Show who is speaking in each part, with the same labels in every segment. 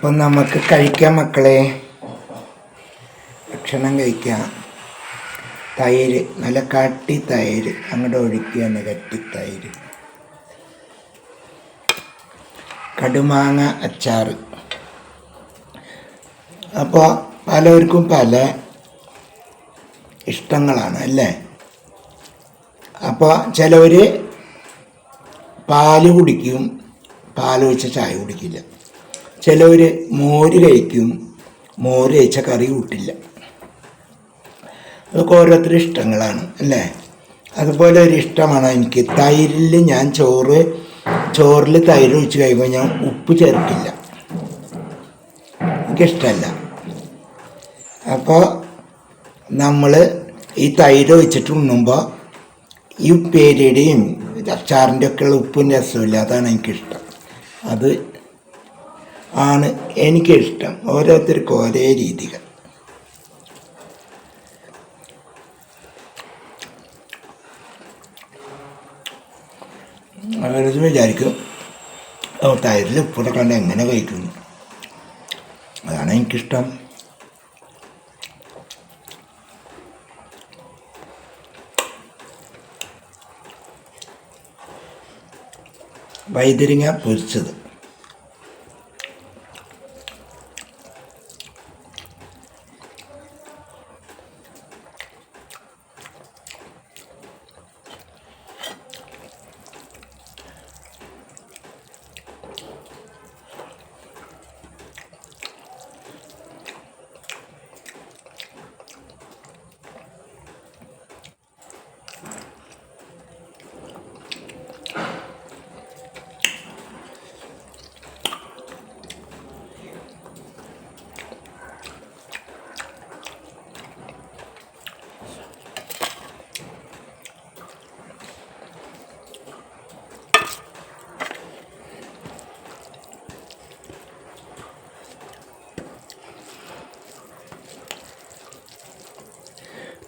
Speaker 1: അപ്പം നമുക്ക് കഴിക്കാം മക്കളെ. ഭക്ഷണം കഴിക്കാം. തൈര് നല്ല കട്ടി തൈര്. അങ്ങോട്ട് ഒഴിക്കുകയാണ് കട്ടി തൈര്. കടുമാങ്ങ അച്ചാറ്. അപ്പോൾ പലർക്കും പല ഇഷ്ടങ്ങളാണ് അല്ലേ? അപ്പോൾ ചിലവർ പാൽ കുടിക്കും. പാൽ ഒഴിച്ച ചായ കുടിക്കില്ല. ചിലവർ മോര് കഴിക്കും മോര് കഴിച്ച കറി കൂട്ടില്ല. അതൊക്കെ ഓരോരുത്തരുടെ ഇഷ്ടങ്ങളാണ് അല്ലേ? അതുപോലെ ഒരു ഇഷ്ടമാണ് എനിക്ക്. തൈരിൽ ഞാൻ ചോറ് ചോറിൽ തൈര് ഒഴിച്ച് കഴിക്കുമ്പോൾ ഞാൻ ഉപ്പ് ചേർക്കില്ല. എനിക്കിഷ്ടമല്ല അപ്പോൾ നമ്മൾ ഈ തൈര് ഒഴിച്ചിട്ട് ഉണ്ണുമ്പോൾ ഈ ഉപ്പേരിയുടെയും അച്ചാറിന്റെ ഒക്കെയുള്ള ഉപ്പും രസമില്ല അതാണ് എനിക്കിഷ്ടം. അത് ആണ് എനിക്കിഷ്ടം. ഓരോരുത്തർക്കും ഒരേ രീതികൾ. അവരത് വിചാരിക്കും. തൈരിൽ ഉപ്പിടെ കണ്ട് എങ്ങനെ കഴിക്കുന്നു. അതാണ് എനിക്കിഷ്ടം. വൈതരിങ്ങ പൊരിച്ചത്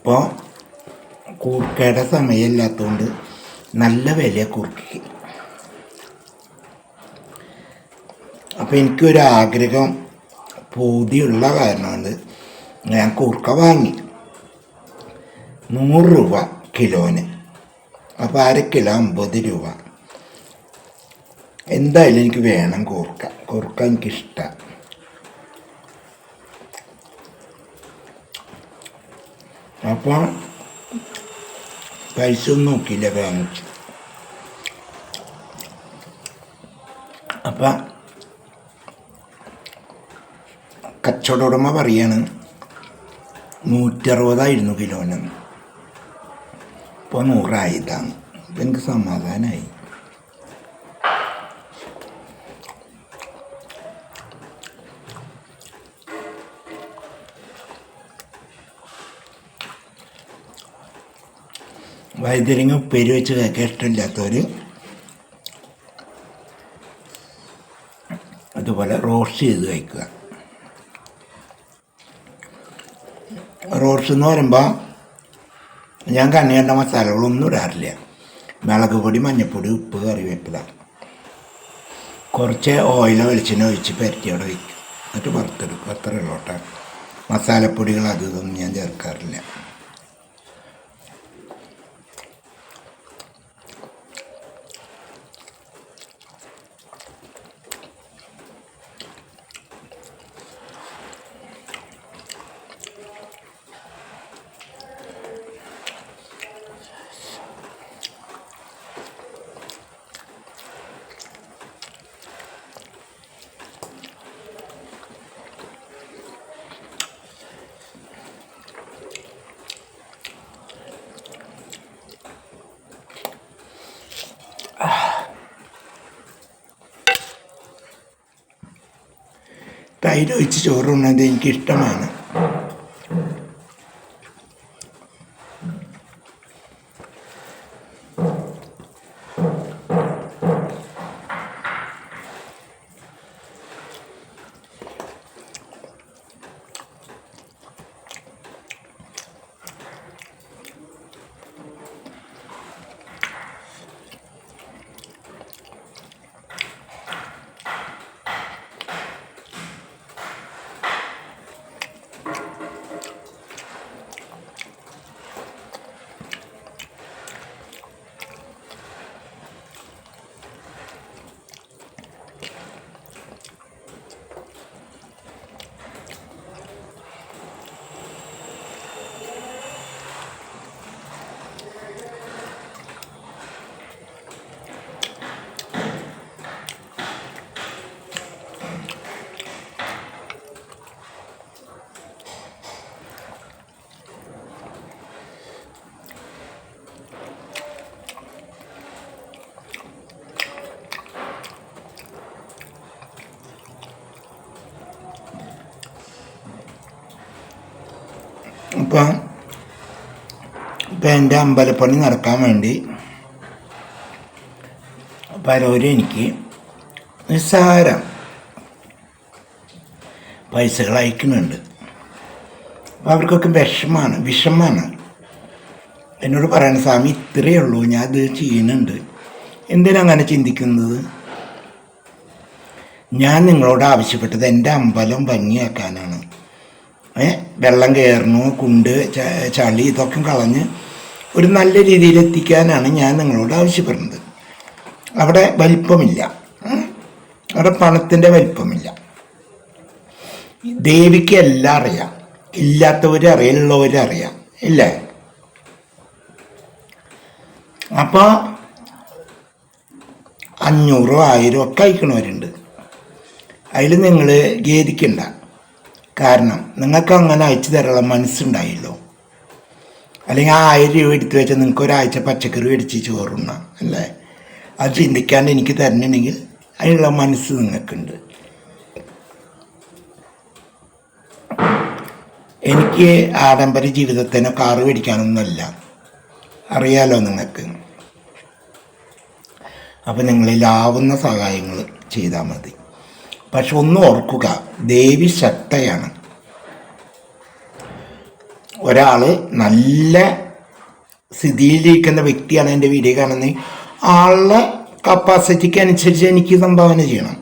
Speaker 1: ഇപ്പോൾ കൂർക്കയുടെ സമയമില്ലാത്തതുകൊണ്ട് നല്ല വില കുറുക്കി അപ്പോൾ എനിക്കൊരു ആഗ്രഹം പൂതിയുള്ള കാരണമുണ്ട് ഞാൻ കൂർക്ക വാങ്ങി. നൂറ് രൂപ കിലോന്. അപ്പോൾ അര കിലോ അമ്പത് രൂപ. എന്തായാലും എനിക്ക് വേണം കൂർക്ക. കൂർക്ക എനിക്കിഷ്ടമാണ് അപ്പോൾ പൈസ ഒന്നും നോക്കിയില്ല വാങ്ങിച്ചു അപ്പം കച്ചവട ഉടമ പറയാണ് നൂറ്ററുപതായിരുന്നു കിലോനെന്ന് ഇപ്പോൾ നൂറായതാണ്. അപ്പം എനിക്ക് സമാധാനമായി വൈദ്യരിങ്ങ ഉപ്പേരി വെച്ച് കേൾക്കാൻ ഇഷ്ടമില്ലാത്തവർ അതുപോലെ റോസ്റ്റ് ചെയ്ത് കഴിക്കുക. റോസ്റ്റ് എന്ന് പറയുമ്പോൾ ഞാൻ കണ്ണി കണ്ട മസാലകളൊന്നും ഇടാറില്ല. മുളക് പൊടി മഞ്ഞൾപ്പൊടി ഉപ്പ് കറിവേപ്പില. കുറച്ച് ഓയില വെളിച്ചെണ്ണ ഒഴിച്ച് അവിടെ വയ്ക്കും എന്നിട്ട് വറുത്തെടുക്കും. അത്ര ഉള്ളോട്ടാണ് മസാലപ്പൊടികൾ അത് ഇതൊന്നും ഞാൻ ചേർക്കാറില്ല. തൈര് ഒഴിച്ച് ചോറുണ്ണത് എനിക്കിഷ്ടമാണ്. അപ്പം ഇപ്പം എന്റെ അമ്പലപ്പണി നടക്കാൻ വേണ്ടി പലരും എനിക്ക് നിസ്സാരം പൈസകൾ അയക്കുന്നുണ്ട്. അപ്പം അവർക്കൊക്കെ വിഷമാണ് വിഷമാണ്. എന്നോട് പറയണ സ്വാമി ഇത്രയേ ഉള്ളൂ ഞാൻ ഇത് ചെയ്യുന്നുണ്ട്. എന്തിനാ അങ്ങനെ ചിന്തിക്കുന്നത്? ഞാൻ നിങ്ങളോട് ആവശ്യപ്പെട്ടത് എന്റെ അമ്പലം ഭംഗിയാക്കാനാണ്. ഏ? വെള്ളം കയറണു കുണ്ട് ചളി ഇതൊക്കെ കളഞ്ഞ് ഒരു നല്ല രീതിയിൽ എത്തിക്കാനാണ് ഞാൻ നിങ്ങളോട് ആവശ്യപ്പെടുന്നത്. അവിടെ വലിപ്പമില്ല. അവിടെ പണത്തിന്റെ വലിപ്പമില്ല. ദേവിക്ക് എല്ലാം അറിയാം. ഇല്ലാത്തവരെ അറിയുള്ളവരെ അറിയാം. ഇല്ലേ? അപ്പോൾ അഞ്ഞൂറോ ആയിരം ഒക്കെ അയക്കണവരുണ്ട്. അതിൽ നിങ്ങൾ ഖേദിക്കണ്ട. കാരണം നിങ്ങൾക്ക് അങ്ങനെ അയച്ചു തരാനുള്ള മനസ്സുണ്ടായല്ലോ. അല്ലെങ്കിൽ ആ ആയിരം രൂപ എടുത്തു വെച്ചാൽ നിങ്ങൾക്ക് ഒരാഴ്ച പച്ചക്കറി മേടിച്ച് ചോറുണ്ണ അല്ലേ? അത് ചിന്തിക്കാണ്ട് എനിക്ക് തരണമെങ്കിൽ അതിനുള്ള മനസ്സ് നിങ്ങൾക്കുണ്ട്. എനിക്ക് ആഡംബര ജീവിതത്തിനോ കാറ് മേടിക്കാനൊന്നുമല്ല. അറിയാലോ നിങ്ങൾക്ക്. അപ്പം നിങ്ങളിലാവുന്ന സഹായങ്ങൾ ചെയ്താൽ മതി. പക്ഷെ ഒന്ന് ഓർക്കുക ദേവി ശക്തയാണ്. ഒരാൾ നല്ല സ്ഥിതിയിലിരിക്കുന്ന വ്യക്തിയാണ് എന്റെ വീഡിയോ കാണുന്നത്. ആളുടെ കപ്പാസിറ്റിക്ക് അനുസരിച്ച് എനിക്ക് സംഭാവന ചെയ്യണം.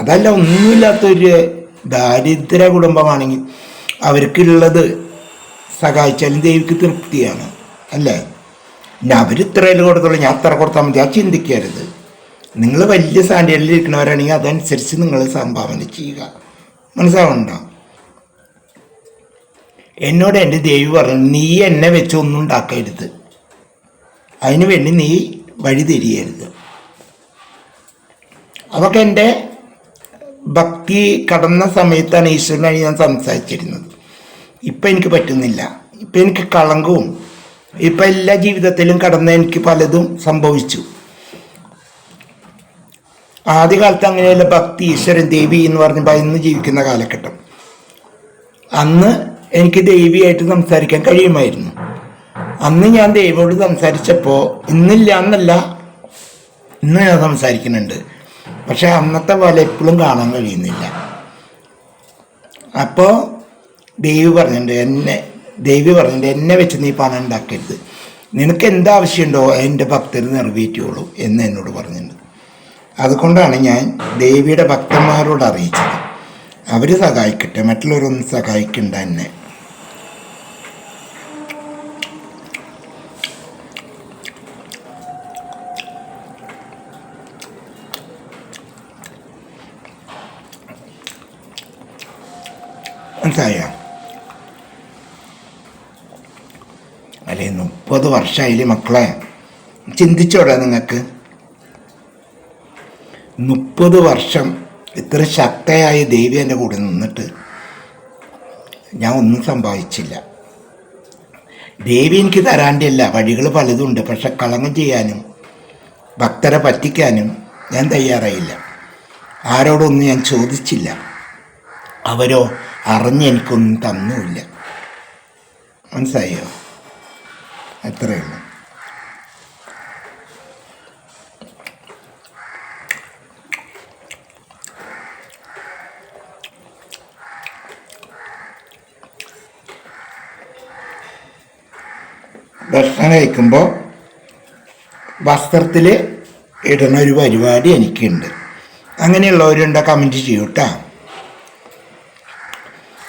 Speaker 1: അതല്ല ഒന്നുമില്ലാത്തൊരു ദാരിദ്ര്യ കുടുംബമാണെങ്കിൽ അവർക്കുള്ളത് സഹായിച്ചാലും ദേവിക്ക് തൃപ്തിയാണ്. അല്ലേ? പിന്നെ അവർ ഇത്രയല്ലേ കൊടുത്തുള്ളൂ. ഞാൻ അത്ര കൊടുത്താൽ മതി. ആ ചിന്തിക്കരുത്. നിങ്ങൾ വലിയ സ്റ്റാൻഡേർഡിൽ ഇരിക്കുന്നവരാണെങ്കിൽ അതനുസരിച്ച് നിങ്ങൾ സംഭാവന ചെയ്യുക. മനസ്സിലാവുന്നുണ്ടോ? എന്നോട് എന്റെ ദേവി പറഞ്ഞു നീ എന്നെ വെച്ച് ഒന്നും ഉണ്ടാക്കരുത്. അതിനു വേണ്ടി നീ വഴി തിരിയരുത്. അതൊക്കെ എന്റെ ഭക്തി കടന്ന സമയത്താണ് ഈശ്വരനായി ഞാൻ സംസാരിച്ചിരുന്നത്. ഇപ്പം എനിക്ക് പറ്റുന്നില്ല. ഇപ്പം എനിക്ക് കളങ്കവും ഇപ്പം എല്ലാ ജീവിതത്തിലും കടന്ന് എനിക്ക് പലതും സംഭവിച്ചു. ആദ്യകാലത്ത് അങ്ങനെയുള്ള ഭക്തി ഈശ്വരൻ ദേവി എന്ന് പറഞ്ഞ് ഭയന്ന് ജീവിക്കുന്ന കാലഘട്ടം. അന്ന് എനിക്ക് ദേവിയായിട്ട് സംസാരിക്കാൻ കഴിയുമായിരുന്നു. അന്ന് ഞാൻ ദേവിയോട് സംസാരിച്ചപ്പോൾ ഇന്നില്ല എന്നല്ല ഇന്ന് ഞാൻ സംസാരിക്കുന്നുണ്ട്. പക്ഷെ അന്നത്തെ പോലെ എപ്പോഴും കാണാൻ കഴിയുന്നില്ല. അപ്പോൾ ദേവി പറഞ്ഞിട്ടുണ്ട് എന്നെ ദേവി പറഞ്ഞിട്ടുണ്ട് എന്നെ വെച്ച് നീ പണം ഉണ്ടാക്കരുത്. നിനക്ക് എന്താവശ്യമുണ്ടോ എന്റെ ഭക്തർ നിറവേറ്റുള്ളൂ എന്ന് എന്നോട് പറഞ്ഞിട്ടുണ്ട്. അതുകൊണ്ടാണ് ഞാൻ ദേവിയുടെ ഭക്തന്മാരോട് അറിയിച്ചത്. അവർ സഹായിക്കട്ടെ മറ്റുള്ളവരൊന്നും സഹായിക്കണ്ട എന്നെ. അല്ലെ മുപ്പത് വർഷമായില്ലേ മക്കളെ? ചിന്തിച്ചോടാ നിങ്ങൾക്ക് മുപ്പത് വർഷം ഇത്ര ശക്തയായ ദേവി എന്റെ കൂടെ നിന്നിട്ട് ഞാൻ ഒന്നും സംഭവിച്ചില്ല ദേവി എനിക്ക് തരാണ്ടല്ല. വഴികൾ പലതുണ്ട്. പക്ഷെ കളങ്കം ചെയ്യാനും ഭക്തരെ പറ്റിക്കാനും ഞാൻ തയ്യാറായില്ല. ആരോടൊന്നും ഞാൻ ചോദിച്ചില്ല. അവരോ അറിഞ്ഞ് എനിക്കൊന്നും തന്നുമില്ല. മനസ്സായോ അത്രയേ ഭക്ഷണം കഴിക്കുമ്പോൾ വസ്ത്രത്തിൽ ഇടുന്ന ഒരു പരിപാടി എനിക്കുണ്ട്. അങ്ങനെയുള്ളവരുണ്ട് കമന്റ് ചെയ്യൂ കേട്ടോ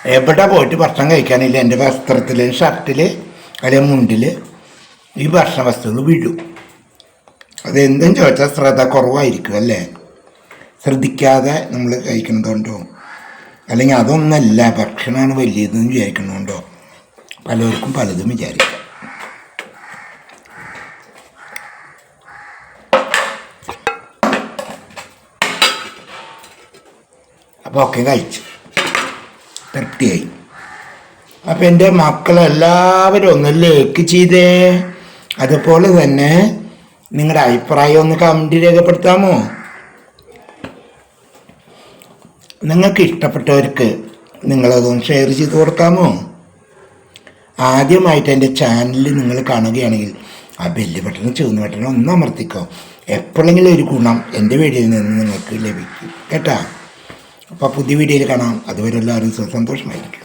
Speaker 1: എവിടെ പോയിട്ട് ഭക്ഷണം കഴിക്കാനില്ല എന്റെ വസ്ത്രത്തിൽ ഷർട്ടിൽ അല്ലെങ്കിൽ മുണ്ടിൽ ഈ ഭക്ഷണ വസ്തുക്കൾ വിടും. അതെന്തും ചോദിച്ചാൽ ശ്രദ്ധ കുറവായിരിക്കും അല്ലേ? ശ്രദ്ധിക്കാതെ നമ്മൾ കഴിക്കുന്നതുകൊണ്ടോ? അല്ലെങ്കിൽ അതൊന്നല്ല ഭക്ഷണമാണ് വലിയതെന്ന് വിചാരിക്കുന്നതുകൊണ്ടോ? പലർക്കും പലതും വിചാരിക്കാം. അപ്പോൾ ഒക്കെ കഴിച്ചു. തൃപ്തിയായി. അപ്പം എന്റെ മക്കളെല്ലാവരും ഒന്ന് ലൈക്ക് ചെയ്തേ. അതുപോലെ തന്നെ നിങ്ങളുടെ അഭിപ്രായം ഒന്ന് കമന്റ് രേഖപ്പെടുത്താമോ? നിങ്ങൾക്ക് ഇഷ്ടപ്പെട്ടവർക്ക് നിങ്ങളതൊന്ന് ഷെയർ ചെയ്ത് കൊടുക്കാമോ? ആദ്യമായിട്ട് എന്റെ ചാനൽ നിങ്ങൾ കാണുകയാണെങ്കിൽ ആ ബെല്ല് ബട്ടണും ചുവന്ന ബട്ടണും ഒന്ന് അമർത്തിക്കോ. എപ്പോഴെങ്കിലും ഒരു ഗുണം എന്റെ വീഡിയോയിൽ നിന്ന് നിങ്ങൾക്ക് ലഭിക്കും. കേട്ടാ? അപ്പോൾ പുതിയ വീഡിയോയിൽ കാണാം. അതുവരെ എല്ലാവരും സന്തോഷമായിരിക്കും.